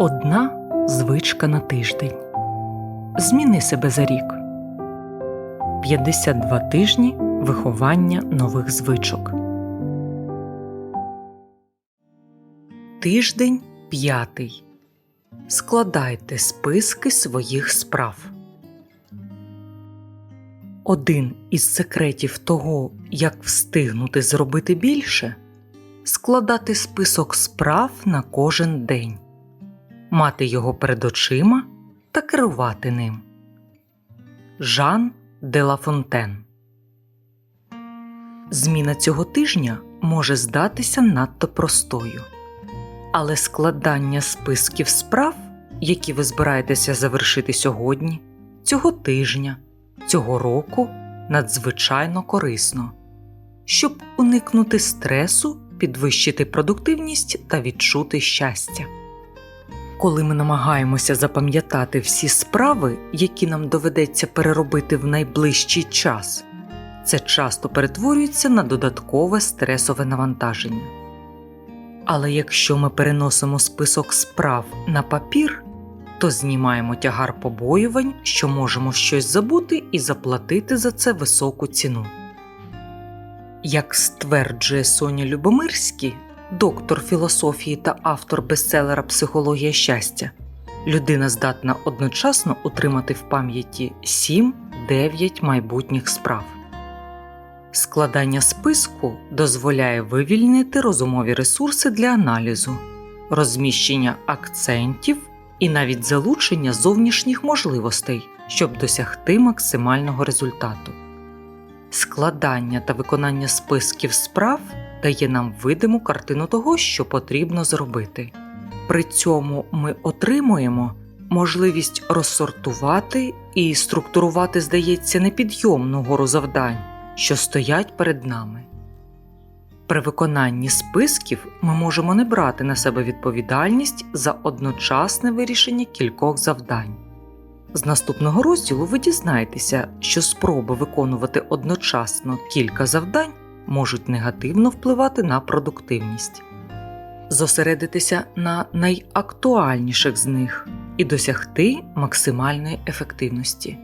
Одна звичка на тиждень. Зміни себе за рік. 52 тижні виховання нових звичок. Тиждень п'ятий. Складайте списки своїх справ. Один із секретів того, як встигнути зробити більше складати список справ на кожен день, мати його перед очима та керувати ним. Жан де Ла Фонтен Зміна цього тижня може здатися надто простою, але складання списків справ, які ви збираєтеся завершити сьогодні, цього тижня, цього року, надзвичайно корисно, щоб уникнути стресу, підвищити продуктивність та відчути щастя. Коли ми намагаємося запам'ятати всі справи, які нам доведеться переробити в найближчий час, це часто перетворюється на додаткове стресове навантаження. Але якщо ми переносимо список справ на папір, то знімаємо тягар побоювань, що можемо щось забути і заплатити за це високу ціну. Як стверджує Соня Любомирський, доктор філософії та автор бестселера Психологія щастя, людина здатна одночасно утримати в пам'яті 7-9 майбутніх справ. Складання списку дозволяє вивільнити розумові ресурси для аналізу, розміщення акцентів і навіть залучення зовнішніх можливостей, щоб досягти максимального результату. Складання та виконання списків справ дає нам видиму картину того, що потрібно зробити. При цьому ми отримуємо можливість розсортувати і структурувати, здається, непідйомну гору завдань, що стоять перед нами. При виконанні списків ми можемо не брати на себе відповідальність за одночасне вирішення кількох завдань. З наступного розділу ви дізнаєтеся, що спроби виконувати одночасно кілька завдань можуть негативно впливати на продуктивність, зосередитися на найактуальніших з них і досягти максимальної ефективності.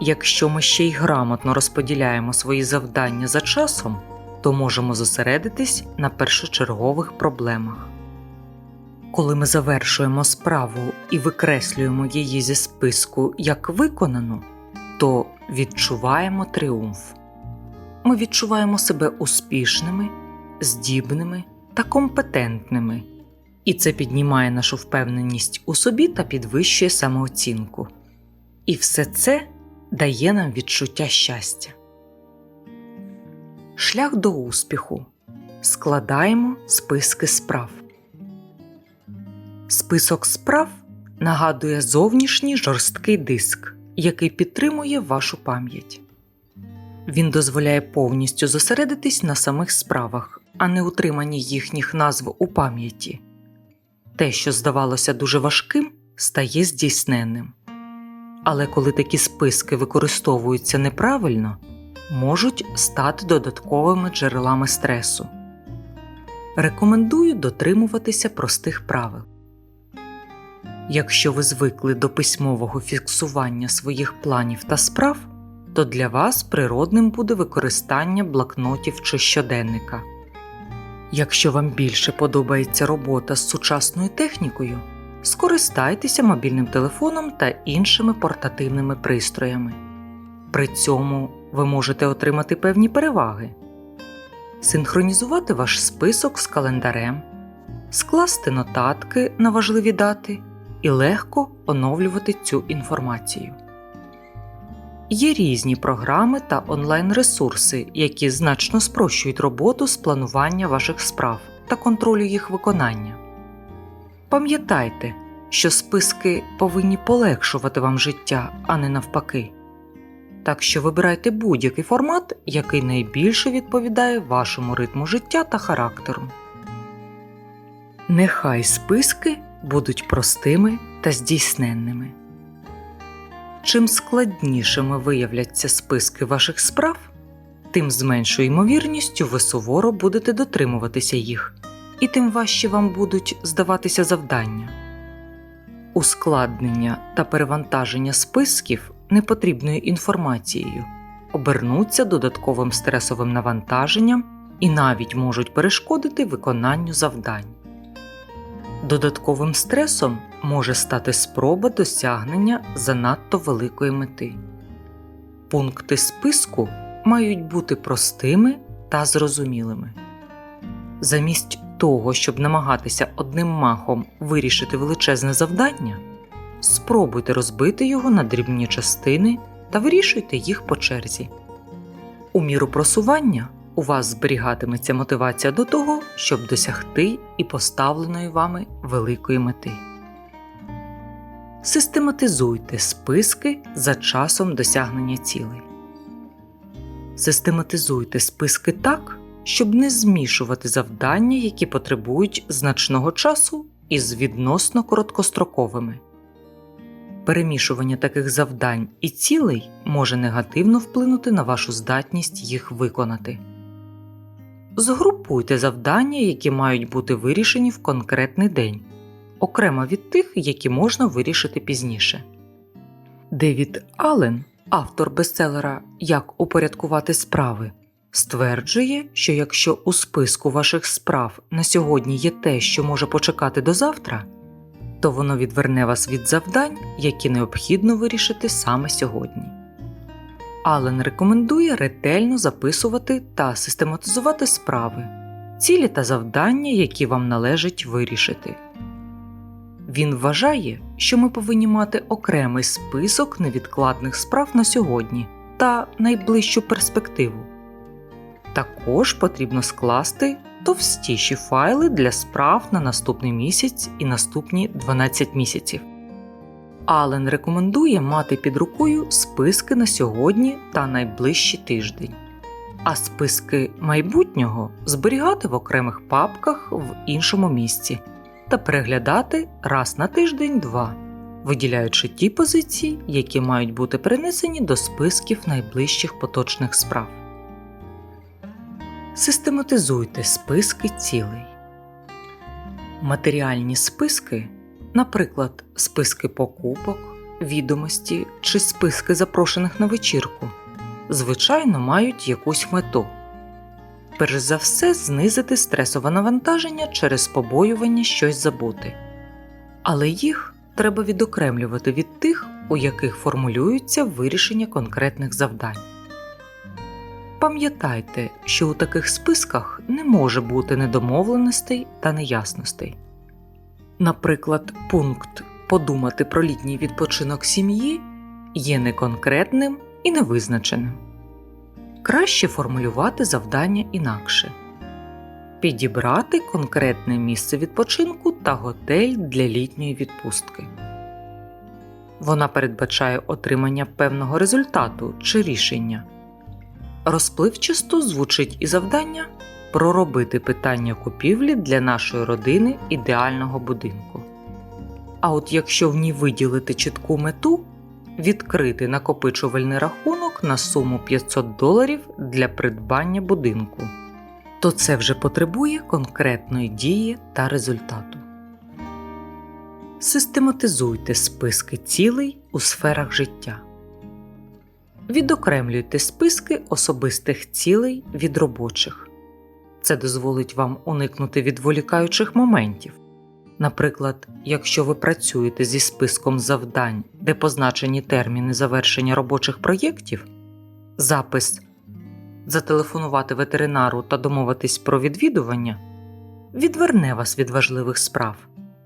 Якщо ми ще й грамотно розподіляємо свої завдання за часом, то можемо зосередитись на першочергових проблемах. Коли ми завершуємо справу і викреслюємо її зі списку як виконану, то відчуваємо тріумф. Ми відчуваємо себе успішними, здібними та компетентними, і це піднімає нашу впевненість у собі та підвищує самооцінку. І все це дає нам відчуття щастя. Шлях до успіху. Складаємо списки справ. Список справ нагадує зовнішній жорсткий диск, який підтримує вашу пам'ять. Він дозволяє повністю зосередитись на самих справах, а не утриманні їхніх назв у пам'яті. Те, що здавалося дуже важким, стає здійсненним. Але коли такі списки використовуються неправильно, можуть стати додатковими джерелами стресу. Рекомендую дотримуватися простих правил. Якщо ви звикли до письмового фіксування своїх планів та справ, то для вас природним буде використання блокнотів чи щоденника. Якщо вам більше подобається робота з сучасною технікою, скористайтеся мобільним телефоном та іншими портативними пристроями. При цьому ви можете отримати певні переваги, синхронізувати ваш список з календарем, скласти нотатки на важливі дати і легко оновлювати цю інформацію. Є різні програми та онлайн-ресурси, які значно спрощують роботу з планування ваших справ та контролю їх виконання. Пам'ятайте, що списки повинні полегшувати вам життя, а не навпаки. Так що вибирайте будь-який формат, який найбільше відповідає вашому ритму життя та характеру. Нехай списки будуть простими та здійсненними. Чим складнішими виявляться списки ваших справ, тим з меншою ймовірністю ви суворо будете дотримуватися їх, і тим важче вам будуть здаватися завдання, ускладнення та перевантаження списків непотрібною інформацією обернуться додатковим стресовим навантаженням і навіть можуть перешкодити виконанню завдань. Додатковим стресом може стати спроба досягнення занадто великої мети. Пункти списку мають бути простими та зрозумілими. Замість того, щоб намагатися одним махом вирішити величезне завдання, спробуйте розбити його на дрібні частини та вирішуйте їх по черзі. У міру просування у вас зберігатиметься мотивація до того, щоб досягти і поставленої вами великої мети. Систематизуйте списки за часом досягнення цілей. Систематизуйте списки так, щоб не змішувати завдання, які потребують значного часу, із відносно короткостроковими. Перемішування таких завдань і цілей може негативно вплинути на вашу здатність їх виконати. Згрупуйте завдання, які мають бути вирішені в конкретний день, окремо від тих, які можна вирішити пізніше. Девід Аллен, автор бестселера Як упорядкувати справи, стверджує, що якщо у списку ваших справ на сьогодні є те, що може почекати до завтра, то воно відверне вас від завдань, які необхідно вирішити саме сьогодні. Аллен рекомендує ретельно записувати та систематизувати справи, цілі та завдання, які вам належить вирішити. Він вважає, що ми повинні мати окремий список невідкладних справ на сьогодні та найближчу перспективу. Також потрібно скласти товстіші файли для справ на наступний місяць і наступні 12 місяців. Ален рекомендує мати під рукою списки на сьогодні та найближчий тиждень, а списки майбутнього зберігати в окремих папках в іншому місці та переглядати раз на тиждень-два, виділяючи ті позиції, які мають бути перенесені до списків найближчих поточних справ. Систематизуйте списки цілей. Матеріальні списки, наприклад, списки покупок, відомості чи списки запрошених на вечірку, звичайно мають якусь мету. Перш за все, знизити стресове навантаження через побоювання щось забути. Але їх треба відокремлювати від тих, у яких формулюється вирішення конкретних завдань. Пам'ятайте, що у таких списках не може бути недомовленостей та неясностей. Наприклад, пункт Подумати про літній відпочинок сім'ї є неконкретним і невизначеним. Краще формулювати завдання інакше підібрати конкретне місце відпочинку та готель для літньої відпустки. Вона передбачає отримання певного результату чи рішення. Розпливчасто звучить і завдання проробити питання купівлі для нашої родини ідеального будинку. А от якщо в ній виділити чітку мету, відкрити накопичувальний рахунок на суму 500 доларів для придбання будинку, то це вже потребує конкретної дії та результату. Систематизуйте списки цілей у сферах життя. Відокремлюйте списки особистих цілей від робочих. Це дозволить вам уникнути відволікаючих моментів. Наприклад, якщо ви працюєте зі списком завдань, де позначені терміни завершення робочих проєктів, запис зателефонувати ветеринару та домовитись про відвідування відверне вас від важливих справ,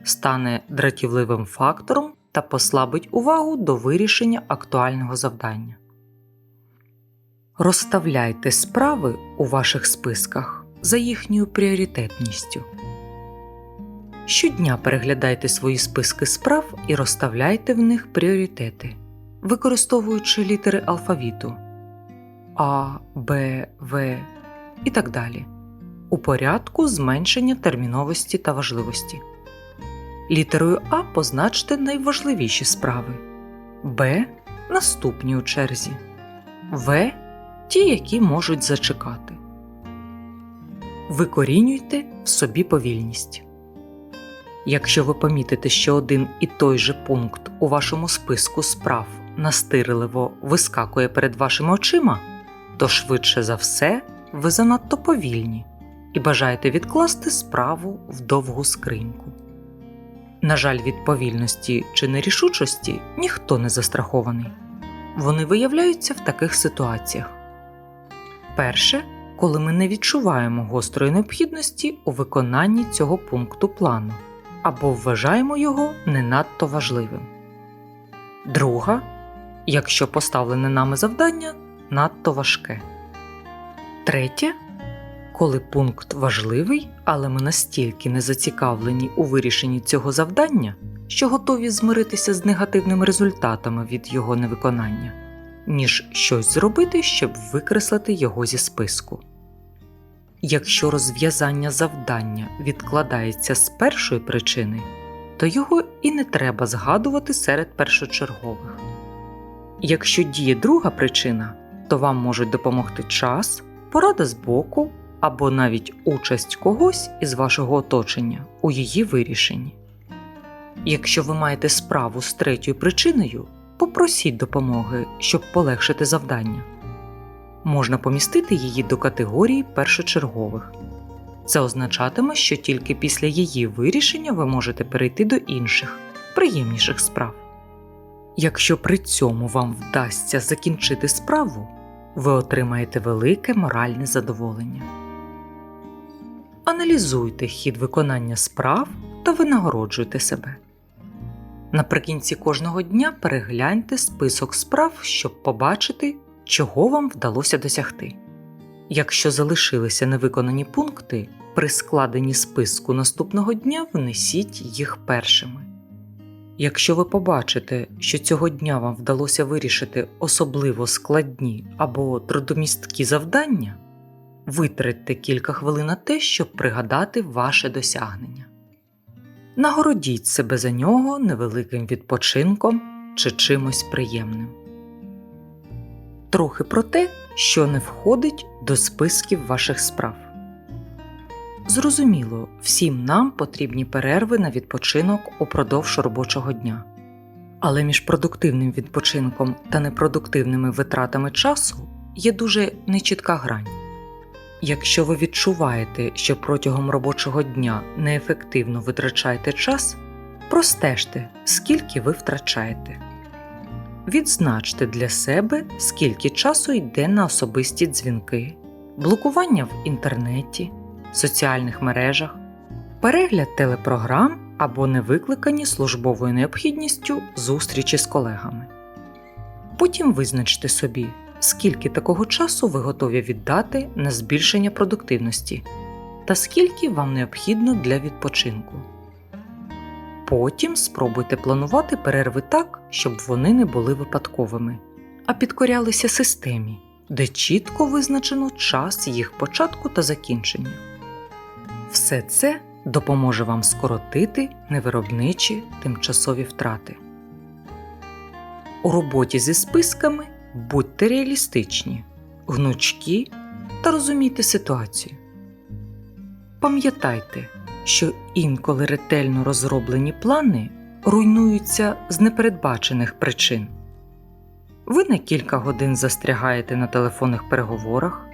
стане дратівливим фактором та послабить увагу до вирішення актуального завдання. Розставляйте справи у ваших списках за їхньою пріоритетністю. Щодня переглядайте свої списки справ і розставляйте в них пріоритети, використовуючи літери алфавіту А, Б, В і так далі у порядку зменшення терміновості та важливості. Літерою А позначте найважливіші справи, Б наступні у черзі, В ті, які можуть зачекати. Викорінюйте в собі повільність. Якщо ви помітите, що один і той же пункт у вашому списку справ настирливо вискакує перед вашими очима, то швидше за все ви занадто повільні і бажаєте відкласти справу в довгу скриньку. На жаль, від повільності чи нерішучості ніхто не застрахований. Вони виявляються в таких ситуаціях. Перше, коли ми не відчуваємо гострої необхідності у виконанні цього пункту плану або вважаємо його не надто важливим. Друга, якщо поставлене нами завдання надто важке. Третє, коли пункт важливий, але ми настільки не зацікавлені у вирішенні цього завдання, що готові змиритися з негативними результатами від його невиконання, ніж щось зробити, щоб викреслити його зі списку. Якщо розв'язання завдання відкладається з першої причини, то його і не треба згадувати серед першочергових. Якщо діє друга причина, то вам можуть допомогти час, порада з боку або навіть участь когось із вашого оточення у її вирішенні. Якщо ви маєте справу з третьою причиною, попросіть допомоги, щоб полегшити завдання. Можна помістити її до категорії першочергових. Це означатиме, що тільки після її вирішення ви можете перейти до інших, приємніших справ. Якщо при цьому вам вдасться закінчити справу, ви отримаєте велике моральне задоволення. Аналізуйте хід виконання справ та винагороджуйте себе. Наприкінці кожного дня перегляньте список справ, щоб побачити, чого вам вдалося досягти. Якщо залишилися невиконані пункти, при складенні списку наступного дня внесіть їх першими. Якщо ви побачите, що цього дня вам вдалося вирішити особливо складні або трудомісткі завдання, витратьте кілька хвилин на те, щоб пригадати ваше досягнення. Нагородіть себе за нього невеликим відпочинком чи чимось приємним. Трохи про те, що не входить до списків ваших справ. Зрозуміло, всім нам потрібні перерви на відпочинок упродовж робочого дня. Але між продуктивним відпочинком та непродуктивними витратами часу є дуже нечітка грань. Якщо ви відчуваєте, що протягом робочого дня неефективно витрачаєте час, простежте, скільки ви втрачаєте. Відзначте для себе, скільки часу йде на особисті дзвінки, блокування в інтернеті, соціальних мережах, перегляд телепрограм або невикликані службовою необхідністю зустрічі з колегами. Потім визначте собі, скільки такого часу ви готові віддати на збільшення продуктивності та скільки вам необхідно для відпочинку. Потім спробуйте планувати перерви так, щоб вони не були випадковими, а підкорялися системі, де чітко визначено час їх початку та закінчення. Все це допоможе вам скоротити невиробничі тимчасові втрати. У роботі зі списками будьте реалістичні, гнучкі та розумійте ситуацію. Пам'ятайте, що інколи ретельно розроблені плани руйнуються з непередбачених причин. Ви на кілька годин застрягаєте на телефонних переговорах,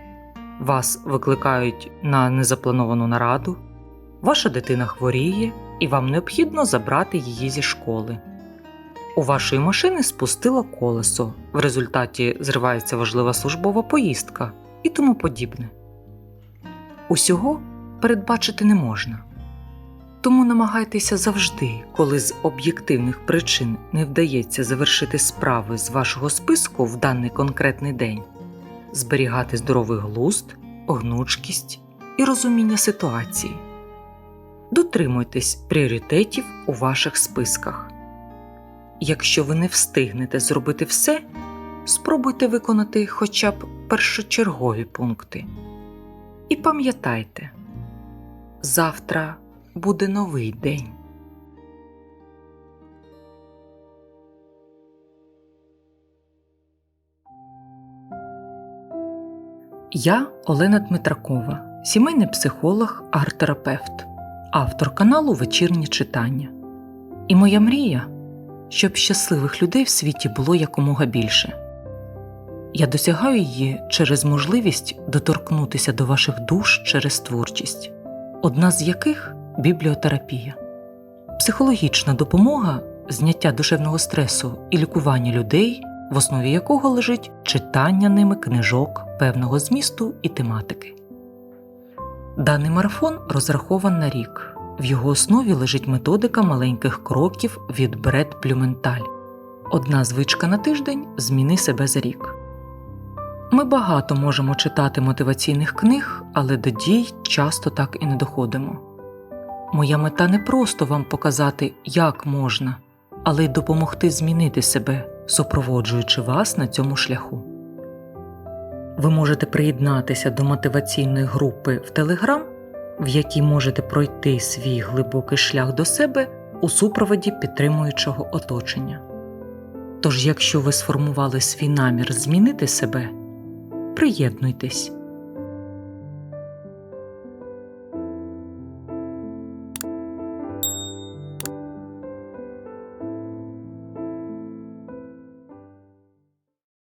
вас викликають на незаплановану нараду, ваша дитина хворіє і вам необхідно забрати її зі школи. У вашої машини спустило колесо, в результаті зривається важлива службова поїздка і тому подібне. Усього передбачити не можна. Тому намагайтеся завжди, коли з об'єктивних причин не вдається завершити справи з вашого списку в даний конкретний день, зберігати здоровий глузд, гнучкість і розуміння ситуації. Дотримуйтесь пріоритетів у ваших списках. Якщо ви не встигнете зробити все, спробуйте виконати хоча б першочергові пункти. І пам'ятайте, завтра буде новий день. Я Олена Дмитракова, сімейний психолог, арт-терапевт, автор каналу Вечірнє читання. І моя мрія, щоб щасливих людей в світі було якомога більше. Я досягаю її через можливість доторкнутися до ваших душ через творчість, одна з яких бібліотерапія, психологічна допомога, зняття душевного стресу і лікування людей, в основі якого лежить читання ними книжок певного змісту і тематики. Даний марафон розрахован на рік. В його основі лежить методика маленьких кроків від Бред Плюменталь. Одна звичка на тиждень зміни себе за рік. Ми багато можемо читати мотиваційних книг, але до дій часто так і не доходимо. Моя мета не просто вам показати, як можна, але й допомогти змінити себе, супроводжуючи вас на цьому шляху. Ви можете приєднатися до мотиваційної групи в Telegram, в якій можете пройти свій глибокий шлях до себе у супроводі підтримуючого оточення. Тож, якщо ви сформували свій намір змінити себе, приєднуйтесь